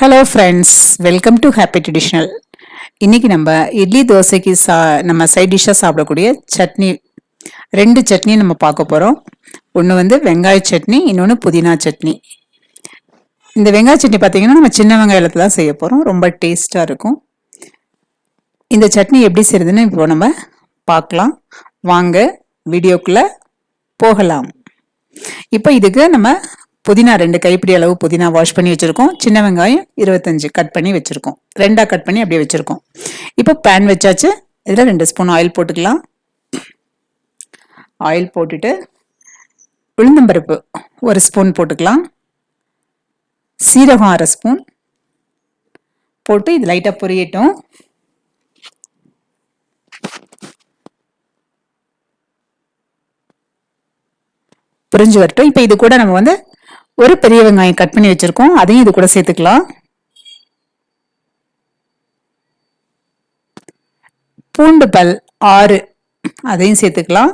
Hello friends welcome to happy traditional இன்றைக்கி நம்ம இட்லி தோசைக்கு சா நம்ம சைட் டிஷ்ஷாக சாப்பிடக்கூடிய சட்னி ரெண்டு சட்னி நம்ம பார்க்க போகிறோம் ஒன்று வந்து வெங்காய சட்னி இன்னொன்று புதினா சட்னி. இந்த வெங்காய சட்னி பார்த்தீங்கன்னா நம்ம சின்ன வெங்காயத்தில் தான் செய்ய போகிறோம் ரொம்ப டேஸ்ட்டாக இருக்கும். இந்த சட்னி எப்படி செய்யுதுன்னு இப்போ நம்ம பார்க்கலாம். வாங்க வீடியோக்குள்ளே போகலாம். இப்போ இதுக்கு நம்ம புதினா ரெண்டு கைப்பிடி அளவு புதினா வாஷ் பண்ணி வச்சுருக்கோம். சின்ன வெங்காயம் இருபத்தஞ்சு கட் பண்ணி வச்சுருக்கோம். ரெண்டாக கட் பண்ணி அப்படியே வச்சுருக்கோம். இப்போ பேன் வச்சாச்சு. இதில் ரெண்டு ஸ்பூன் ஆயில் போட்டுக்கலாம். ஆயில் போட்டுட்டு உளுந்தம்பருப்பு ஒரு ஸ்பூன் போட்டுக்கலாம். சீரகம் அரை ஸ்பூன் போட்டு இது லைட்டாக பொரியட்டும். புரிஞ்சு வரட்டும். இப்போ இது கூட நம்ம வந்து ஒரு பெரிய வெங்காயம் கட் பண்ணி வச்சிருக்கோம். அதையும் இது கூட சேர்த்துக்கலாம். பூண்டு பல் ஆறு அதையும் சேர்த்துக்கலாம்.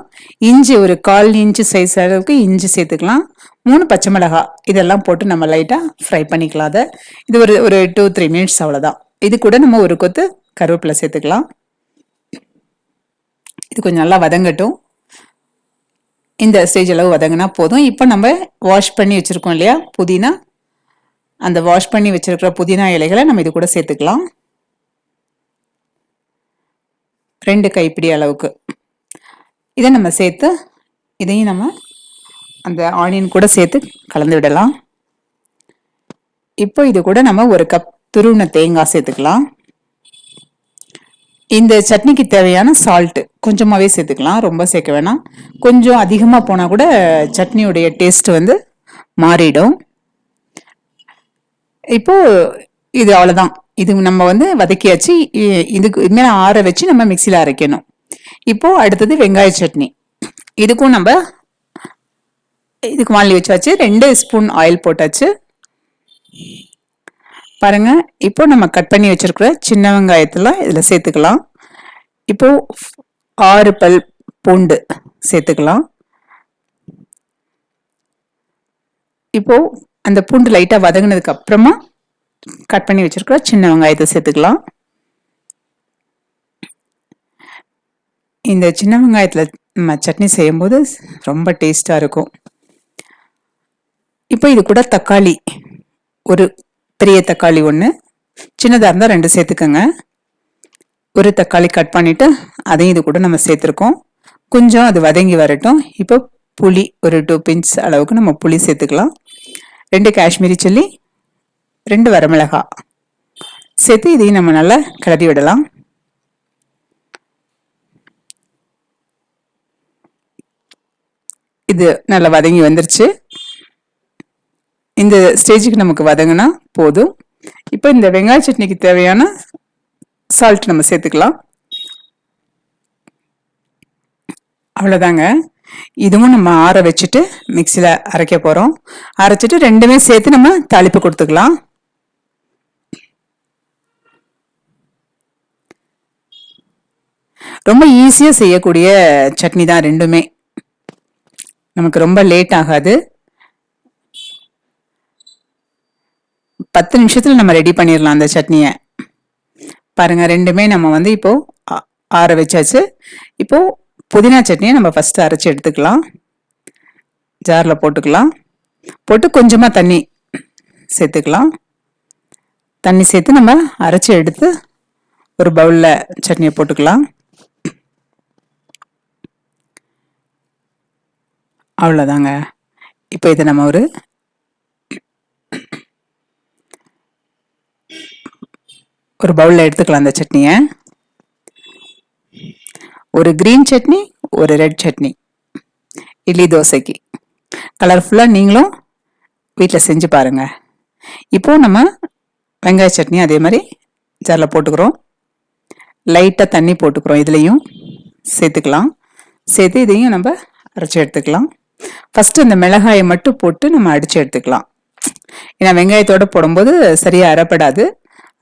இஞ்சி ஒரு கால் இன்ச்சு சைஸ் அளவுக்கு இஞ்சி சேர்த்துக்கலாம். மூணு பச்சை மிளகாய் இதெல்லாம் போட்டு நம்ம லைட்டாக ஃப்ரை பண்ணிக்கலாம் அதை. இது ஒரு ஒரு டூ த்ரீ மினிட்ஸ் அவ்வளோதான் இது கூட நம்ம ஒரு கொத்து கருவேப்பிலை சேர்த்துக்கலாம். இது கொஞ்சம் நல்லா வதங்கட்டும். இந்த ஸ்டேஜ் அளவு வதங்கினா போதும். இப்போ நம்ம வாஷ் பண்ணி வச்சுருக்கோம் இல்லையா? புதினா. அந்த வாஷ் பண்ணி வச்சுருக்கிற புதினா இலைகளை நம்ம இது கூட சேர்த்துக்கலாம். ரெண்டு கைப்பிடி அளவுக்கு. இதை நம்ம சேர்த்து இதையும் நம்ம அந்த ஆனியன் கூட சேர்த்து கலந்து விடலாம். இப்போ இது கூட நம்ம ஒரு கப் துருவின தேங்காய் சேர்த்துக்கலாம். இந்த சட்னிக்கு தேவையான சால்ட்டு கொஞ்சமாகவே சேர்த்துக்கலாம் ரொம்ப சேர்க்க வேணாம். கொஞ்சம் அதிகமாக போனால் கூட சட்னியுடைய டேஸ்ட் வந்து மாறிடும். இப்போது இது அவ்வளோதான் இது நம்ம வந்து வதக்கியாச்சு. இதுக்கு இதுமாரி ஆற வச்சு நம்ம மிக்சியில் அரைக்கணும். இப்போது அடுத்தது வெங்காய சட்னி. இதுக்கும் நம்ம இதுக்கு வாங்கி வச்சாச்சு. ரெண்டு ஸ்பூன் ஆயில் போட்டாச்சு. பாருங்க இப்போ நம்ம கட் பண்ணி வச்சிருக்கிற சின்ன வெங்காயத்தில் இதில் சேர்த்துக்கலாம். இப்போ ஆறு பல் பூண்டு சேர்த்துக்கலாம். இப்போ அந்த பூண்டு லைட்டாக வதங்கினதுக்கு அப்புறமா கட் பண்ணி வச்சிருக்கிற சின்ன வெங்காயத்தை சேர்த்துக்கலாம். இந்த சின்ன வெங்காயத்தில் நம்ம சட்னி செய்யும்போது ரொம்ப டேஸ்டாக இருக்கும். இப்போ இது கூட தக்காளி ஒரு பெரிய தக்காளி ஒன்று சின்னதாக இருந்தால் ரெண்டு சேர்த்துக்கோங்க. ஒரு தக்காளி கட் பண்ணிவிட்டு அதையும் இது கூட நம்ம சேர்த்துருக்கோம். கொஞ்சம் அது வதங்கி வரட்டும். இப்போ புளி ஒரு டூ பிஞ்ச் அளவுக்கு நம்ம புளி சேர்த்துக்கலாம். ரெண்டு காஷ்மீரி சில்லி ரெண்டு வரமிளகா. சேர்த்து இதையும் நம்ம நல்லா கிளறி விடலாம். இது நல்லா வதங்கி வந்துருச்சு. இந்த ஸ்டேஜுக்கு நமக்கு வதங்கினா போதும். இப்போ இந்த வெங்காய சட்னிக்கு தேவையான சால்ட் நம்ம சேர்த்துக்கலாம். அவ்வளோதாங்க. இதுவும் நம்ம ஆற வச்சுட்டு மிக்சியில் அரைக்க போகிறோம் அரைச்சிட்டு ரெண்டுமே சேர்த்து நம்ம தாளிப்பு கொடுத்துக்கலாம். ரொம்ப ஈஸியாக செய்யக்கூடிய சட்னி தான் ரெண்டுமே. நமக்கு ரொம்ப லேட் ஆகாது. பத்து நிமிஷத்தில் நம்ம ரெடி பண்ணிடலாம் அந்த சட்னியை. பாருங்கள் ரெண்டுமே நம்ம வந்து இப்போது ஆற வச்சாச்சு. இப்போது புதினா சட்னியை நம்ம ஃபஸ்ட்டு அரைச்சி எடுத்துக்கலாம். ஜாரில் போட்டுக்கலாம். போட்டு கொஞ்சமாக தண்ணி சேர்த்துக்கலாம். தண்ணி சேர்த்து நம்ம அரைச்சி எடுத்து ஒரு பவுலில் சட்னியை போட்டுக்கலாம். அவ்வளோதாங்க இப்போ இதை நம்ம ஒரு ஒரு பவுலில் எடுத்துக்கலாம் அந்த சட்னியை. ஒரு க்ரீன் சட்னி ஒரு ரெட் சட்னி இட்லி தோசைக்கு. கலர்ஃபுல்லாக நீங்களும் வீட்டில் செஞ்சு பாருங்கள் இப்போது நம்ம வெங்காய சட்னி அதே மாதிரி ஜாரில் போட்டுக்கிறோம். லைட்டாக தண்ணி போட்டுக்கிறோம் இதுலேயும் சேர்த்துக்கலாம். சேர்த்து இதையும் நம்ம அரைச்சி எடுத்துக்கலாம். ஃபஸ்ட்டு இந்த மிளகாயை மட்டும் போட்டு நம்ம அடித்து எடுத்துக்கலாம். ஏன்னா வெங்காயத்தோடு போடும்போது சரியாக அரைப்படாது.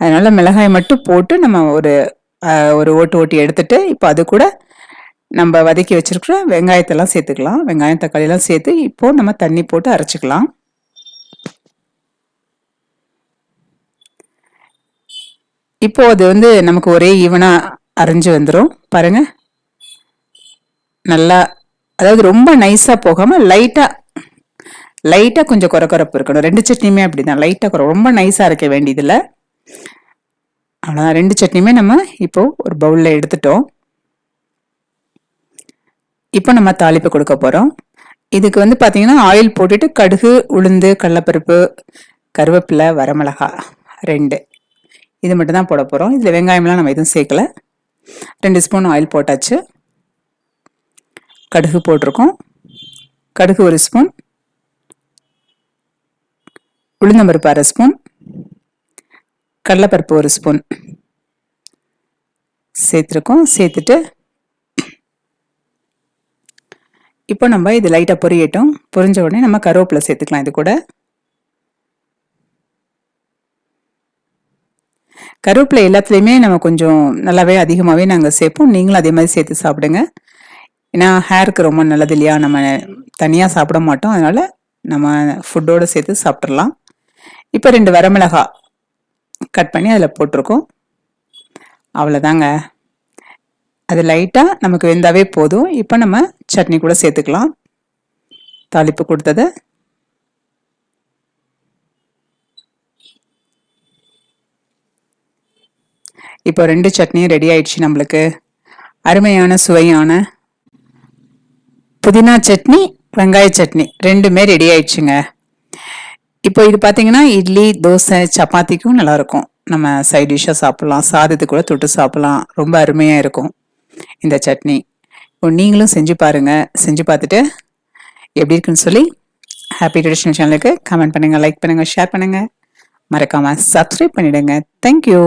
அதனால மிளகாய் மட்டும் போட்டு நம்ம ஒரு ஒரு ஓட்டு ஓட்டி எடுத்துட்டு இப்போ அது கூட நம்ம வதக்கி வச்சிருக்கிற வெங்காயத்தெல்லாம் சேர்த்துக்கலாம். வெங்காயம் தக்காளியெல்லாம் சேர்த்து இப்போ நம்ம தண்ணி போட்டு அரைச்சிக்கலாம். இப்போ அது வந்து நமக்கு ஒரே ஈவனாக அரைஞ்சு வந்துடும் பாருங்க. நல்லா அதாவது ரொம்ப நைஸாக போகாமல் லைட்டாக லைட்டாக கொஞ்சம் குறக்குறப்பு இருக்கணும். ரெண்டு சட்னியுமே அப்படி தான் லைட்டாக குறை ரொம்ப நைஸாக இருக்க வேண்டியதில்லை. அவ்வளோதான் ரெண்டு சட்னியுமே நம்ம இப்போ ஒரு பவுலில் எடுத்துட்டோம். இப்போ நம்ம தாளிப்பு கொடுக்க போகிறோம் இதுக்கு வந்து பார்த்தீங்கன்னா ஆயில் போட்டுட்டு கடுகு உளுந்து கடலப்பருப்பு கருவேப்பிலை வரமிளகா ரெண்டு. இது மட்டும் தான் போட போகிறோம் இதில் வெங்காயம்லாம் நம்ம எதுவும் சேர்க்கல. ரெண்டு ஸ்பூன் ஆயில் போட்டாச்சு. கடுகு போட்டிருக்கோம். கடுகு ஒரு ஸ்பூன். உளுந்தம்பருப்பு அரை ஸ்பூன். கடலைப்பருப்பு ஒரு ஸ்பூன். சேர்த்துருக்கோம். சேர்த்துட்டு இப்போ நம்ம இது லைட்டாக பொரியட்டும். பொரிஞ்ச உடனே நம்ம கருவேப்பிலை சேர்த்துக்கலாம் இது கூட. கருவேப்பிலை எல்லாத்துலேயுமே நம்ம கொஞ்சம் நல்லாவே அதிகமாகவே நாங்கள் சேர்ப்போம். நீங்களும் அதே மாதிரி சேர்த்து சாப்பிடுங்க. ஏன்னா ஹேருக்கு ரொம்ப நல்லது இல்லையா? நம்ம தனியாக சாப்பிட மாட்டோம். அதனால் நம்ம ஃபுட்டோடு சேர்த்து சாப்பிட்றலாம் இப்போ ரெண்டு வரமிளகா கட் பண்ணி அதில் போட்டிருக்கோம். அவ்வளோதாங்க அது லைட்டாக நமக்கு வெந்தாவே போதும். இப்போ நம்ம சட்னி கூட சேர்த்துக்கலாம். தாளிப்பு கொடுத்ததை. இப்போ ரெண்டு சட்னியும் ரெடி ஆயிடுச்சு நம்மளுக்கு. அருமையான சுவையான புதினா சட்னி வெங்காய சட்னி ரெண்டுமே ரெடி ஆயிடுச்சுங்க. இப்போ இது பார்த்தீங்கன்னா இட்லி தோசை சப்பாத்திக்கும் நல்லாயிருக்கும் நம்ம சைட் டிஷ்ஷாக சாப்பிட்லாம். சாதத்துக்கு கூட தொட்டு சாப்பிட்லாம். ரொம்ப அருமையாக இருக்கும் இந்த சட்னி. இப்போ நீங்களும் செஞ்சு பாருங்கள் செஞ்சு பார்த்துட்டு எப்படி இருக்குன்னு சொல்லி ஹாப்பி ட்ரெடிஷ்னல் சேனலுக்கு கமெண்ட் பண்ணுங்கள் லைக் பண்ணுங்கள் ஷேர் பண்ணுங்கள் மறக்காமல் சப்ஸ்கிரைப் பண்ணிவிடுங்க தேங்க்யூ